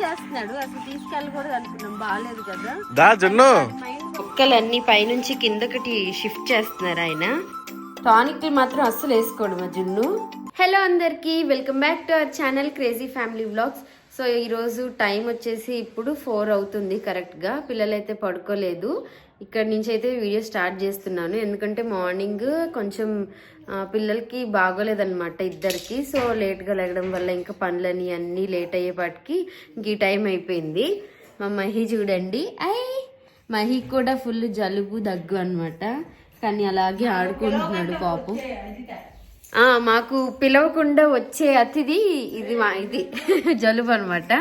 చేస్తున్నాడు అసలు బాగాలేదు కదా పైనుంచి కిందకటి షిఫ్ట్ చేస్తున్నారు ఆయన టానిక్ మాత్రం అస్సలు వేసుకోడు జున్ను హలో అందరికీ welcome back to our channel crazy family vlogs so ఈరోజు టైం వచ్చేసి ఇప్పుడు ఫోర్ అవుతుంది కరెక్ట్గా పిల్లలైతే పడుకోలేదు ఇక్కడ నుంచి అయితే వీడియో స్టార్ట్ చేస్తున్నాను ఎందుకంటే మార్నింగ్ కొంచెం పిల్లలకి బాగోలేదన్నమాట ఇద్దరికి సో లేట్గా లేగడం వల్ల ఇంకా పనులని అన్నీ లేట్ అయ్యేపాటికి ఇంక ఈ టైం అయిపోయింది మా మహి చూడండి అయ్యి మహి కూడా ఫుల్ జలుబు దగ్గు అనమాట కానీ అలాగే ఆడుకుంటున్నాడు పాపం మాకు పిలవకుండా వచ్చే అతిథి ఇది మా ఇది జలుబు అనమాట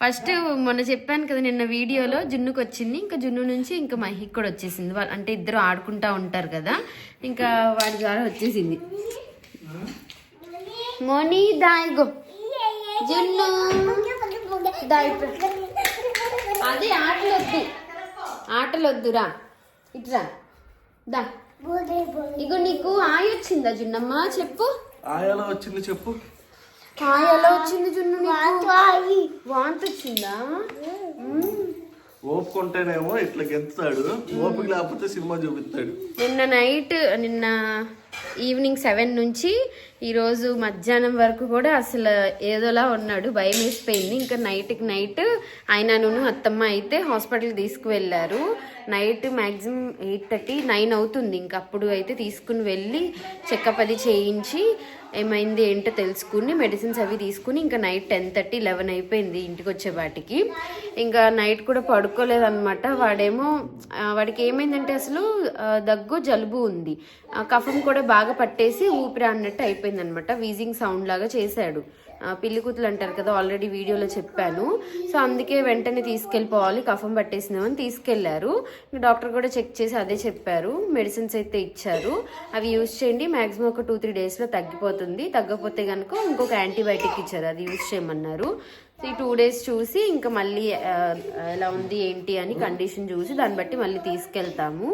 ఫస్ట్ మొన్న చెప్పాను కదా నిన్న వీడియోలో జున్నుకు వచ్చింది ఇంకా జున్ను నుంచి ఇంకా మహిక్ కూడా వచ్చేసింది వాళ్ళు అంటే ఇద్దరు ఆడుకుంటా ఉంటారు కదా ఇంకా వాడి ద్వారా వచ్చేసింది మోని దాయిగో జున్ను అదే ఆటలొద్దు ఆటలొద్దురా ఇట్రా దా ఇగో నీకు ఆయ వచ్చిందా జున్నమ్మ చెప్పు ఆయాలో వచ్చింది చెప్పు ఆయాలో వచ్చింది జున్ను వాంతి వచ్చిందా ఓపుకుంటేనేమో ఇట్లా గెంతుతాడు ఓపిక లేకపోతే సినిమా చూపిస్తాడు నిన్న నైట్ నిన్న ఈవినింగ్ సెవెన్ నుంచి ఈరోజు మధ్యాహ్నం వరకు కూడా అసలు ఏదోలా ఉన్నాడు భయం వేసిపోయింది ఇంకా నైట్కి నైట్ ఆయన నూను అత్తమ్మ అయితే hospital తీసుకువెళ్ళారు night maximum eight thirty nine అవుతుంది ఇంకా అప్పుడు అయితే తీసుకుని వెళ్ళి చెకప్ అది చేయించి ఏమైంది ఏంటో తెలుసుకుని మెడిసిన్స్ అవి తీసుకుని ఇంకా నైట్ టెన్ థర్టీ లెవెన్ అయిపోయింది ఇంటికి వచ్చే వాటికి ఇంకా నైట్ కూడా పడుకోలేదనమాట వాడేమో వాడికి ఏమైందంటే అసలు దగ్గు జలుబు ఉంది కఫం కూడా బాగా పట్టేసి ఊపిరి అన్నట్టు అయిపోయింది అనమాట వీజింగ్ సౌండ్ లాగా చేశాడు కూతులు అంటారు కదా ఆల్రెడీ వీడియోలో చెప్పాను సో అందుకే వెంటనే తీసుకెళ్ళిపోవాలి కఫం పట్టేసినామని తీసుకెళ్లారు డాక్టర్ కూడా చెక్ చేసి అదే చెప్పారు మెడిసిన్స్ అయితే ఇచ్చారు అవి యూజ్ చేయండి మ్యాక్సిమం ఒక టూ త్రీ డేస్లో తగ్గిపోతుంది తగ్గపోతే కనుక ఇంకొక యాంటీబయాటిక్ ఇచ్చారు అది యూజ్ చేయమన్నారు ఈ టూ డేస్ చూసి ఇంకా మళ్ళీ ఎలా ఉంది ఏంటి అని కండిషన్ చూసి దాన్ని బట్టి మళ్ళీ తీసుకెళ్తాము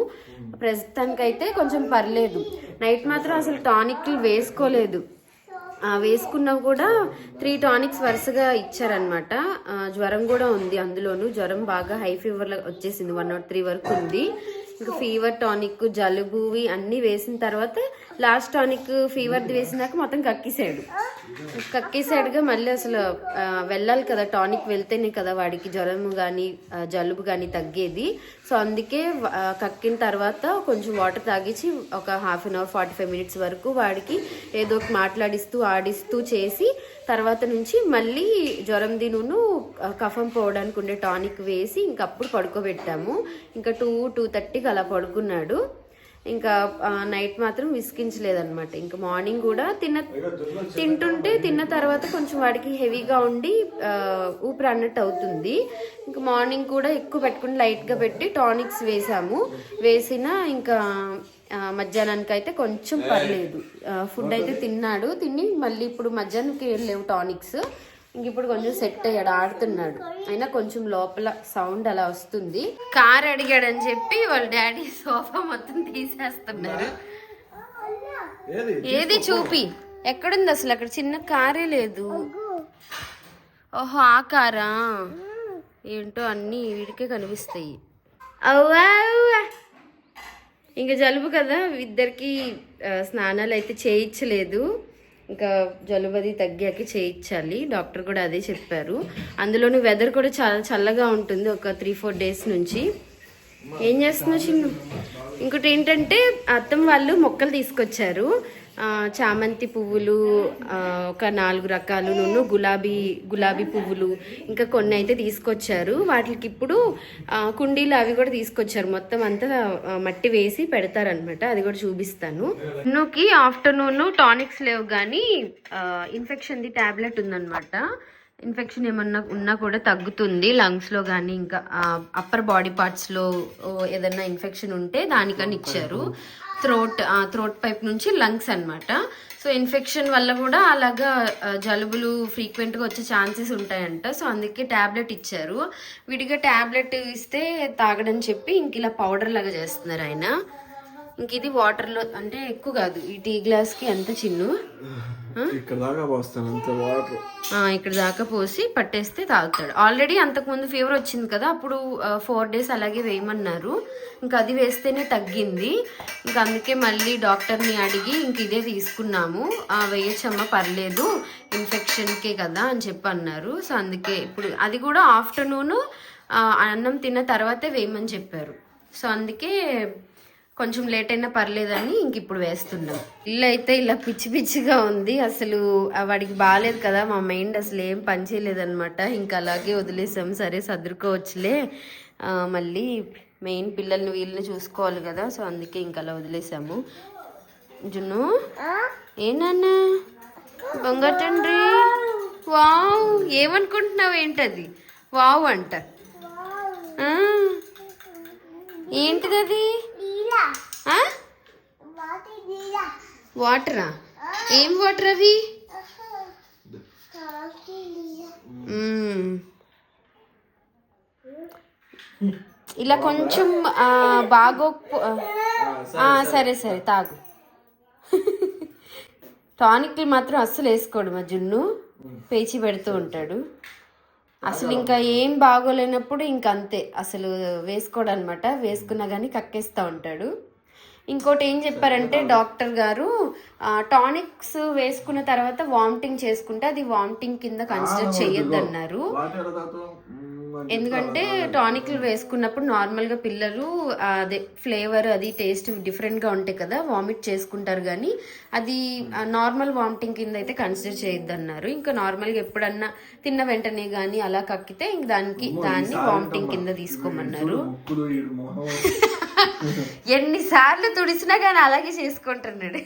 ప్రస్తుతానికైతే కొంచెం పర్లేదు నైట్ మాత్రం అసలు టానిక్లు వేసుకోలేదు వేసుకున్నా కూడా త్రీ టానిక్స్ వరుసగా ఇచ్చారనమాట జ్వరం కూడా ఉంది అందులోనూ జ్వరం బాగా హై ఫీవర్ వచ్చేసింది వన్ నాట్ త్రీ వరకు ఉంది ఇంకా ఫీవర్ టానిక్ జలుబువి అన్నీ వేసిన తర్వాత లాస్ట్ టానిక్ ఫీవర్ది వేసినాక మొత్తం కక్కిసాడు కక్కేసాడుగా మళ్ళీ అసలు వెళ్ళాలి కదా టానిక్ వెళ్తేనే కదా వాడికి జ్వరము కానీ జలుబు కానీ తగ్గేది సో అందుకే కక్కిన తర్వాత కొంచెం వాటర్ తాగించి ఒక half an hour forty five minutes వరకు వాడికి ఏదో ఒకటి మాట్లాడిస్తూ ఆడిస్తూ చేసి తర్వాత నుంచి మళ్ళీ జ్వరం దినూను కఫం పోవడానికి ఉండే టానిక్ వేసి ఇంకప్పుడు పడుకోబెట్టాము ఇంకా టూ టూ థర్టీకి అలా పడుకున్నాడు ఇంకా నైట్ మాత్రం విసికించలేదన్నమాట ఇంకా మార్నింగ్ కూడా తిన్న తింటుంటే తిన్న తర్వాత కొంచెం వాడికి హెవీగా ఉండి ఊపిరి అన్నట్టు అవుతుంది ఇంకా మార్నింగ్ కూడా ఎక్కువ పెట్టుకుని లైట్గా పెట్టి టానిక్స్ వేసాము వేసిన ఇంకా మధ్యాహ్నానికి అయితే కొంచెం పర్లేదు ఫుడ్ అయితే తిన్నాడు తిని మళ్ళీ ఇప్పుడు మధ్యాహ్నంకి లేవు టానిక్స్ ఇంక ఇప్పుడు కొంచెం సెట్ అయ్యాడు ఆడుతున్నాడు అయినా కొంచెం లోపల సౌండ్ అలా వస్తుంది కార్ అడిగాడని చెప్పి వాళ్ళ డాడీ సోఫా మొత్తం తీసేస్తున్నారు ఏది చూపి ఎక్కడుంది అసలు అక్కడ చిన్న కారే లేదు ఓహో ఆ కారా ఏంటో అన్నీ వీడికే కనిపిస్తాయి ఇంకా జలుబు కదా ఇద్దరికి స్నానాలు అయితే చేయించలేదు ఇంకా జలుబది తగ్గాక చేయించాలి డాక్టర్ కూడా అదే చెప్పారు అందులోని వెదర్ కూడా చాలా చల్లగా ఉంటుంది ఒక త్రీ ఫోర్ డేస్ నుంచి ఏం చేస్తున్నావు చిన్న ఇంకోటి ఏంటంటే అత్తం వాళ్ళు మొక్కలు తీసుకొచ్చారు చామంతి పువ్వులు ఒక నాలుగు రకాలు నూనె గులాబీ గులాబీ పువ్వులు ఇంకా కొన్ని అయితే తీసుకొచ్చారు వాటికి ఇప్పుడు కుండీలు అవి కూడా తీసుకొచ్చారు మొత్తం అంతా మట్టి వేసి పెడతారనమాట అది కూడా చూపిస్తాను నువ్వుకి ఆఫ్టర్నూన్ టానిక్స్ లేవు కానీ ఇన్ఫెక్షన్ది ట్యాబ్లెట్ ఉందనమాట ఇన్ఫెక్షన్ ఏమన్నా ఉన్నా కూడా తగ్గుతుంది లంగ్స్లో కానీ ఇంకా అప్పర్ బాడీ పార్ట్స్లో ఏదన్నా ఇన్ఫెక్షన్ ఉంటే దానికని ఇచ్చారు థ్రోట్ థ్రోట్ పైప్ నుంచి లంగ్స్ అనమాట సో ఇన్ఫెక్షన్ వల్ల కూడా అలాగా జలుబులు ఫ్రీక్వెంట్గా వచ్చే ఛాన్సెస్ ఉంటాయంట సో అందుకే ట్యాబ్లెట్ ఇచ్చారు విడిగా ట్యాబ్లెట్ ఇస్తే తాగడని చెప్పి ఇంక ఇలా పౌడర్ లాగా చేస్తున్నారు ఆయన ఇంక ఇది వాటర్లో అంటే ఎక్కువ కాదు ఈ టీ గ్లాస్కి అంత చిన్ను ఇక్కడ దాకా పోస్తాను అంత వాటర్ ఇక్కడ దాకా పోసి పట్టేస్తే తాగుతాడు ఆల్రెడీ అంతకుముందు ఫీవర్ వచ్చింది కదా అప్పుడు ఫోర్ డేస్ అలాగే వేయమన్నారు ఇంకా అది వేస్తేనే తగ్గింది ఇంకా అందుకే మళ్ళీ డాక్టర్ని అడిగి ఇంక ఇదే తీసుకున్నాము వేయచ్చమ్మా పర్లేదు ఇన్ఫెక్షన్కే కదా అని చెప్పి అన్నారు సో అందుకే ఇప్పుడు అది కూడా ఆఫ్టర్నూన్ అన్నం తిన్న తర్వాతే వేయమని చెప్పారు సో అందుకే కొంచెం లేట్ అయినా పర్లేదని ఇంక ఇప్పుడు వేస్తున్నాం ఇల్లు అయితే ఇలా పిచ్చి పిచ్చిగా ఉంది అసలు వాడికి బాగాలేదు కదా మా మైండ్ అసలు ఏం పనిచేయలేదనమాట ఇంకా అలాగే వదిలేసాం సరే సర్దుకోవచ్చులే మళ్ళీ మెయిన్ పిల్లల్ని వీళ్ళని చూసుకోవాలి కదా సో అందుకే ఇంకా అలా వదిలేసాము జును ఏనాన్న బొంగటండ్రి వావ్ ఏమనుకుంటున్నావు ఏంటది వావ్ అంట ఏంటిది అది వాటరా ఏం వాటర్ అవి ఇలా కొంచెం బాగో సరే సరే తాగు టానిక్లు మాత్రం అస్సలు వేసుకోడు మా జున్ను పేచి పెడుతూ ఉంటాడు అసలు ఇంకా ఏం బాగోలేనప్పుడు ఇంక అంతే అసలు వేసుకోడు అనమాట వేసుకున్నా కానీ కక్కేస్తూ ఉంటాడు ఇంకోటి ఏం చెప్పారంటే డాక్టర్ గారు టానిక్స్ వేసుకున్న తర్వాత వామిటింగ్ చేసుకుంటే అది వామిటింగ్ కింద కన్సిడర్ చేయొద్దన్నారు ఎందుకంటే టానిక్లు వేసుకున్నప్పుడు నార్మల్గా పిల్లలు అదే ఫ్లేవర్ అది టేస్ట్ డిఫరెంట్గా ఉంటాయి కదా వామిట్ చేసుకుంటారు కానీ అది నార్మల్ వామిటింగ్ కింద అయితే కన్సిడర్ చేయొద్దన్నారు ఇంకా నార్మల్గా ఎప్పుడన్నా తిన్న వెంటనే కానీ అలా కక్కితే ఇంక దానికి దాన్ని వామిటింగ్ కింద తీసుకోమన్నారు ఎన్నిసార్లు తుడిసినా కానీ అలాగే చేసుకుంటున్నాడు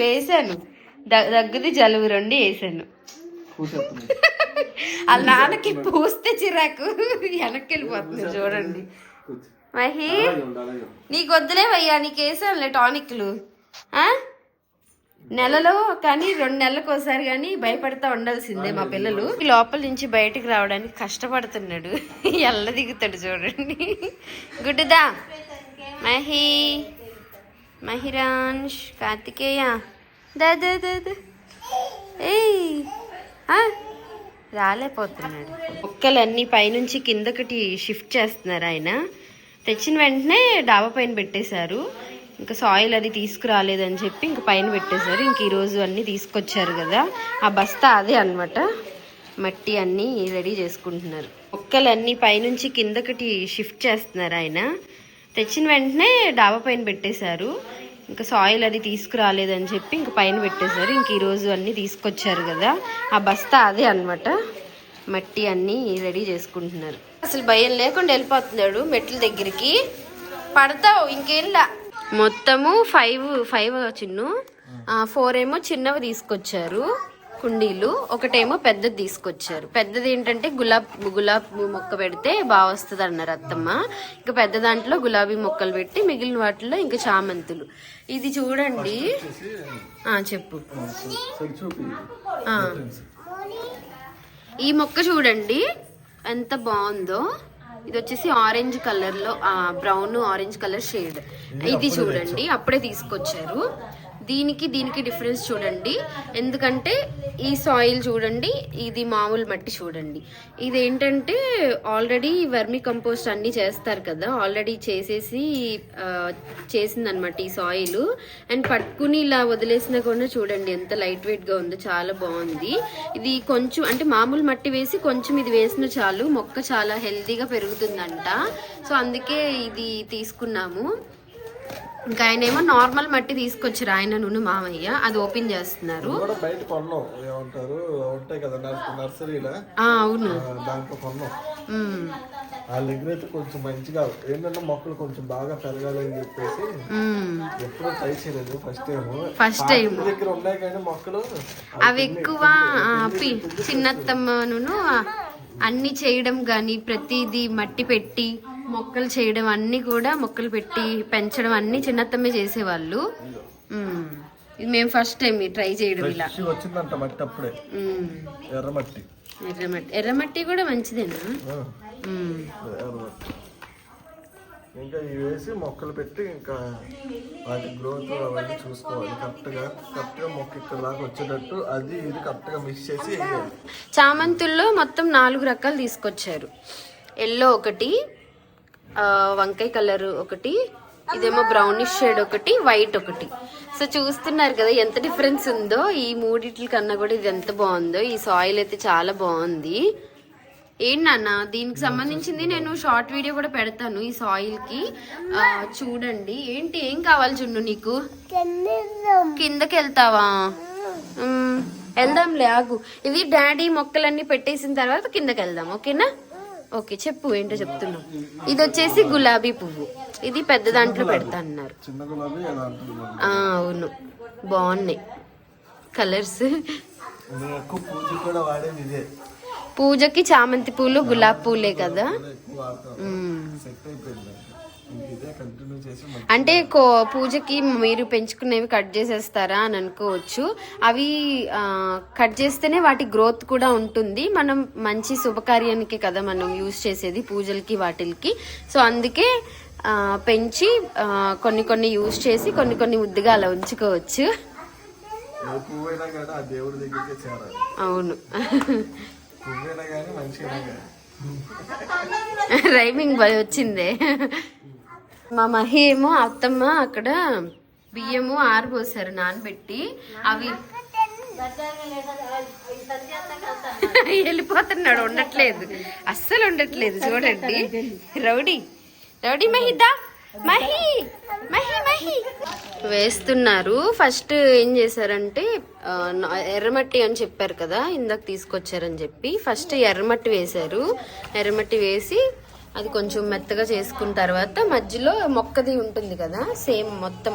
వేశాను దగ్గుది జలుబు రెండు వేసాను వాళ్ళ నాన్నకి పూస్తే చిరాకు వెనక్కి వెళ్ళిపోతుంది చూడండి మహి నీకు వద్దులే వయ్యా నీకేసానులే టానిక్లు నెలలో కానీ రెండు నెలలకు ఒకసారి కానీ భయపడతా ఉండాల్సిందే మా పిల్లలు లోపల నుంచి బయటకు రావడానికి కష్టపడుతున్నాడు ఎల్ల దిగుతాడు చూడండి గుడ్డుదా మహి మహిరాన్ష్ కార్తికేయ దా దా దా ఏయ్ రాలేపోతున్నాడు అన్ని పైనుంచి కిందకటి షిఫ్ట్ చేస్తున్నారు ఆయన తెచ్చిన వెంటనే డాబా పైన పెట్టేశారు ఇంకా సాయిల్ అది తీసుకురాలేదని చెప్పి ఇంక పైన పెట్టేశారు ఇంక ఈరోజు అన్నీ తీసుకొచ్చారు కదా ఆ బస్తా అదే అనమాట మట్టి అన్నీ రెడీ చేసుకుంటున్నారు అన్ని పైనుంచి కిందకటి షిఫ్ట్ చేస్తున్నారు ఆయన తెచ్చిన వెంటనే డాబా పైన పెట్టేశారు ఇంకా సాయిల్ అది తీసుకురాలేదని చెప్పి ఇంక పైన పెట్టేశారు ఇంక ఈరోజు అన్నీ తీసుకొచ్చారు కదా ఆ బస్తా అదే అనమాట మట్టి అన్నీ రెడీ చేసుకుంటున్నారు అసలు భయం లేకుండా వెళ్ళిపోతున్నాడు మెట్ల దగ్గరికి పడతావు ఇంకేళ్ళ మొత్తము ఫైవ్ ఫైవ్ చిన్ను ఫోర్ ఏమో చిన్నవి తీసుకొచ్చారు కుండీలు ఒకటేమో పెద్దది తీసుకొచ్చారు పెద్దది ఏంటంటే గులాబ్ గులాబ్ మొక్క పెడితే బాగా వస్తుంది అన్నారు అత్తమ్మ ఇంకా పెద్ద దాంట్లో గులాబీ మొక్కలు పెట్టి మిగిలిన వాటిలో ఇంకా చామంతులు ఇది చూడండి చెప్పు ఈ మొక్క చూడండి ఎంత బాగుందో ఇది వచ్చేసి ఆరెంజ్ కలర్ లో బ్రౌన్ ఆరెంజ్ కలర్ షేడ్ ఇది చూడండి అప్పుడే తీసుకొచ్చారు దీనికి దీనికి డిఫరెన్స్ చూడండి ఎందుకంటే ఈ సాయిల్ చూడండి ఇది మామూలు మట్టి చూడండి ఇది ఏంటంటే ఆల్రెడీ వర్మి కంపోస్ట్ అన్నీ చేస్తారు కదా ఆల్రెడీ చేసేసి చేసిందనమాట ఈ సాయిల్ అండ్ పట్టుకుని ఇలా వదిలేసినా కూడా చూడండి ఎంత లైట్ వెయిట్గా ఉందో చాలా బాగుంది ఇది కొంచెం అంటే మామూలు మట్టి వేసి కొంచెం ఇది వేసిన చాలు మొక్క చాలా హెల్తీగా పెరుగుతుందంట సో అందుకే ఇది తీసుకున్నాము ఇంకా ఆయన ఏమో నార్మల్ మట్టి తీసుకొచ్చారు ఆయన నూనె మామయ్య అది ఓపెన్ చేస్తున్నారు అవును వాళ్ళ దగ్గర అయితే కొంచెం మంచిగా ఏంటంటే మొక్కలు కొంచెం బాగా చెప్పేసి ట్రై చేయలేదు ఫస్ట్ టైం ఫస్ట్ టైం దగ్గర ఉన్నాయి కానీ మొక్కలు అవి ఎక్కువ చిన్నత్తమ్మను అన్ని చేయడం కానీ ప్రతిదీ మట్టి పెట్టి మొక్కలు చేయడం అన్నీ కూడా మొక్కలు పెట్టి పెంచడం అన్నీ చిన్నతమే చేసేవాళ్ళు ఇది మేము ఫస్ట్ టైం ట్రై చేయడం ఇలా ఎర్రమట్టి ఎర్రమట్టి కూడా మంచిదేనా ఇంకా ఇవి వేసి మొక్కలు పెట్టి ఇంకా వాటి గ్రోత్ అవన్నీ చూసుకోవాలి కరెక్ట్గా కరెక్ట్గా మొక్క వచ్చేటట్టు అది ఇది కరెక్ట్గా మిక్స్ చేసి చామంతుల్లో మొత్తం నాలుగు రకాలు తీసుకొచ్చారు ఎల్లో ఒకటి వంకాయ కలర్ ఒకటి ఇదేమో బ్రౌనిష్ షేడ్ ఒకటి వైట్ ఒకటి సో చూస్తున్నారు కదా ఎంత డిఫరెన్స్ ఉందో ఈ మూడిట్ల కన్నా కూడా ఇది ఎంత బాగుందో ఈ సాయిల్ అయితే చాలా బాగుంది ఏంటి నాన్న దీనికి సంబంధించింది నేను షార్ట్ వీడియో కూడా పెడతాను ఈ సాయిల్ కి చూడండి ఏంటి ఏం కావాలి చుండు నీకు కిందకి వెళ్తావా వెళ్దాంలే ఆగు ఇది డాడీ మొక్కలన్నీ పెట్టేసిన తర్వాత కిందకి వెళ్దాం ఓకేనా ఓకే చెప్పు ఏంటో చెప్తున్నాం ఇది వచ్చేసి గులాబీ పువ్వు ఇది పెద్ద దాంట్లో పెడతా అన్నారు అవును బాగున్నాయి కలర్స్ పూజకి చామంతి పూలు గులాబీ పూలే కదా అంటే కో పూజకి మీరు పెంచుకునేవి కట్ చేసేస్తారా అని అనుకోవచ్చు అవి కట్ చేస్తేనే వాటి గ్రోత్ కూడా ఉంటుంది మనం మంచి శుభకార్యానికి కదా మనం యూజ్ చేసేది పూజలకి వాటికి సో అందుకే పెంచి కొన్ని కొన్ని యూజ్ చేసి కొన్ని కొన్ని ముద్దుగా అలా ఉంచుకోవచ్చు అవును రైమింగ్ బాయ్ వచ్చిందే మా మహిము అత్తమ్మ అక్కడ బియ్యము ఆరబోసారు నానబెట్టి అవి వెళ్ళిపోతున్నాడు ఉండట్లేదు అస్సలు ఉండట్లేదు చూడండి రౌడీ రౌడీ మహిదా మహి మహి మహి వేస్తున్నారు ఫస్ట్ ఏం చేశారంటే ఎర్రమట్టి అని చెప్పారు కదా ఇందాక తీసుకొచ్చారని చెప్పి ఫస్ట్ ఎర్రమట్టి వేశారు ఎర్రమట్టి వేసి అది కొంచెం మెత్తగా చేసుకున్న తర్వాత మధ్యలో మొక్కది ఉంటుంది కదా సేమ్ మొత్తం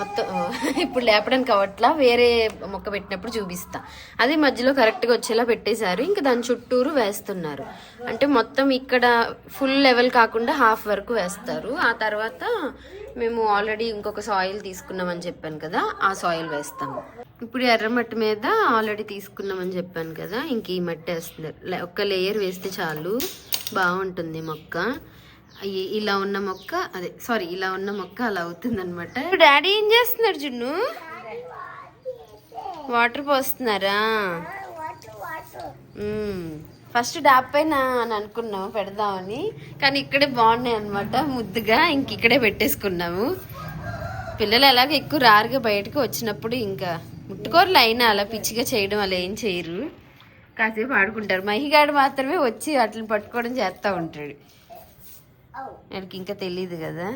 మొత్తం ఇప్పుడు లేపడానికి అవట్లా వేరే మొక్క పెట్టినప్పుడు చూపిస్తా అది మధ్యలో కరెక్ట్గా వచ్చేలా పెట్టేశారు ఇంకా దాని చుట్టూరు వేస్తున్నారు అంటే మొత్తం ఇక్కడ ఫుల్ లెవెల్ కాకుండా హాఫ్ వరకు వేస్తారు ఆ తర్వాత మేము ఆల్రెడీ ఇంకొక సాయిల్ తీసుకున్నామని చెప్పాను కదా ఆ సాయిల్ వేస్తాము ఇప్పుడు ఎర్ర మట్టి మీద ఆల్రెడీ తీసుకున్నామని చెప్పాను కదా ఇంక ఈ మట్టి వేస్తున్నారు ఒక్క లేయర్ వేస్తే చాలు బాగుంటుంది మొక్క ఇలా ఉన్న మొక్క అదే సారీ ఇలా ఉన్న మొక్క అలా అవుతుంది అనమాట డాడీ ఏం చేస్తున్నారు జున్ను వాటర్ పోస్తున్నారా ఫస్ట్ డాబ్ పైన అని అనుకున్నాము పెడదామని కానీ ఇక్కడే బాగున్నాయి అనమాట ముద్దుగా ఇంక ఇక్కడే పెట్టేసుకున్నాము పిల్లలు ఎలాగ ఎక్కువ రారుగా బయటకు వచ్చినప్పుడు ఇంకా ముట్టుకోరు లైన్ అలా పిచ్చిగా చేయడం అలా ఏం చేయరు కాసేపు ఆడుకుంటారు మహిగాడు మాత్రమే వచ్చి అట్లని పట్టుకోవడం చేస్తూ ఉంటాడు వాడికి ఇంకా తెలియదు కదా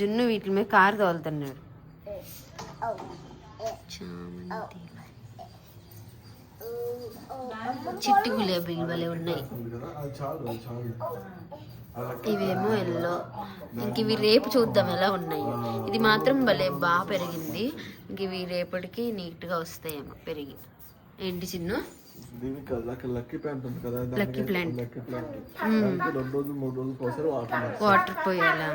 జున్ను వీటి మీద కారు తోలుతున్నాడు చిట్టు గులాబీలు వాళ్ళే ఉన్నాయి ఇవేమో ఎల్లో ఇంక ఇవి రేపు చూద్దాం ఎలా ఉన్నాయి ఇది మాత్రం భలే బాగా పెరిగింది ఇంక ఇవి రేపటికి నీట్గా వస్తాయేమో పెరిగి ఏంటి చిన్న లక్కీ ప్లాంట్ వాటర్ పోయాలా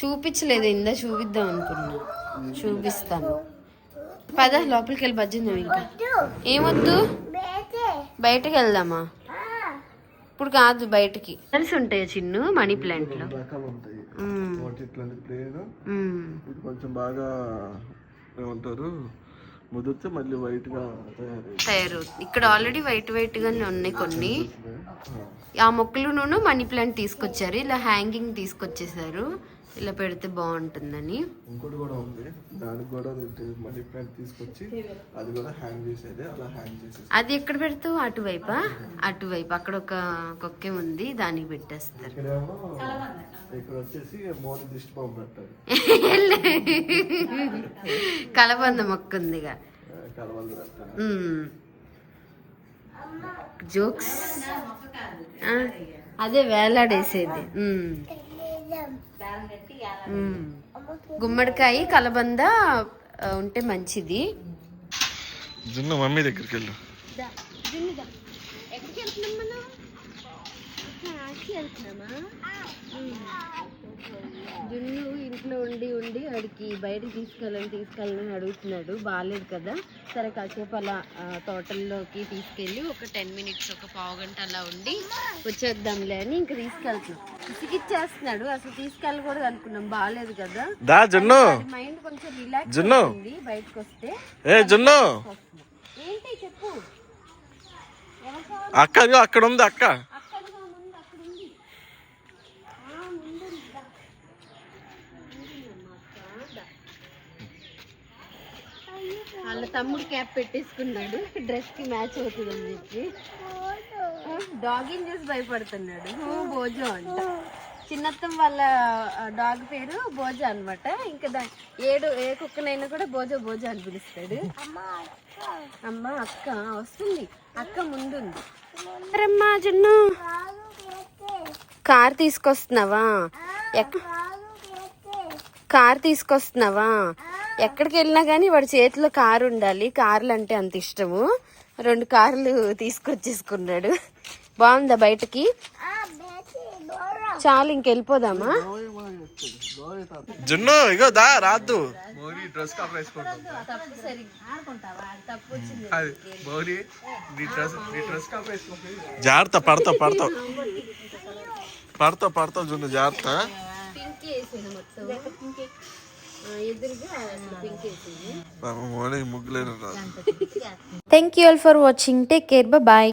చూపించలేదు ఇందా చూపిద్దాం అనుకున్నా చూపిస్తాను పద లోపలికి వెళ్ళి బజ్జిందాం ఇంకా ఏమొద్దు బయటకు వెళ్దామా ఇప్పుడు కాదు బయటికి కలిసి ఉంటాయి చిన్ను మనీ ప్లాంట్ లో కొంచెం బాగా మళ్ళీ వైట్ గా ఇక్కడ ఆల్రెడీ వైట్ వైట్ గానే ఉన్నాయి కొన్ని ఆ మొక్కలు మనీ ప్లాంట్ తీసుకొచ్చారు ఇలా హ్యాంగింగ్ తీసుకొచ్చేసారు ఇలా పెడితే బాగుంటుందని ఇంకోటి కూడా ఉంది దానికి కూడా మనీ ప్యాంట్ తీసుకొచ్చి అది కూడా హ్యాంగ్ చేసేది అలా హ్యాంగ్ చేసేది అది ఎక్కడ పెడతావు అటువైపా అటువైపు అక్కడ ఒక కొక్కే ఉంది దానికి పెట్టేస్తారు ఇక్కడ వచ్చేసి మోర్ దిష్టి బాంబు పెట్టారు కలబంద మొక్క ఉందిగా కలబంద జోక్స్ అదే వేలాడేసేది గుమ్మడికాయ కలబంద ఉంటే మంచిది జున్ను మమ్మీ దగ్గరికి వెళ్ళు ఎక్కడికి వెళ్తున్నాం మనం జున్ను ఇంట్లో ఉండి ఉండి వాడికి బయటకు తీసుకెళ్ళని తీసుకెళ్ళని అడుగుతున్నాడు బాగాలేదు కదా సరే కాసేపు అలా తోటల్లోకి తీసుకెళ్ళి ఒక టెన్ మినిట్స్ ఒక పావు గంట అలా ఉండి వచ్చేద్దాంలే అని ఇంక తీసుకెళ్తున్నాం ఇసిగిచ్చేస్తున్నాడు అసలు తీసుకెళ్ళకూడదు అనుకున్నాం బాగాలేదు కదా జున్ను మైండ్ కొంచెం రిలాక్స్ ఉంది బయటకు వస్తే ఏంటి చెప్పు అక్క అక్కడ ఉంది అక్క వాళ్ళ తమ్ముడు క్యాప్ పెట్టేసుకున్నాడు డ్రెస్కి మ్యాచ్ అని చెప్పి డాగింగ్ చూసి భయపడుతున్నాడు భోజో అంట చిన్నత్తం వాళ్ళ డాగ్ పేరు భోజ అనమాట ఇంకా దాని ఏడు ఏ కుక్కనైనా కూడా భోజో భోజ అని పిలుస్తాడు అమ్మ అక్క వస్తుంది అక్క ముందుంది జున్ను కార్ తీసుకొస్తున్నావా కార్ తీసుకొస్తున్నావా ఎక్కడికి వెళ్ళినా కానీ వాడి చేతిలో కారు ఉండాలి కార్లు అంటే అంత ఇష్టము రెండు కార్లు తీసుకొచ్చేసుకున్నాడు బాగుందా బయటకి చాలు ఇంకెళ్ళిపోదామా జున్ను ఇగో దా రాదు జాగ్రత్త పడతా పడతావు పడతా పడతావు జున్ను జాగ్రత్త Thank you all for watching. Take care. Bye bye.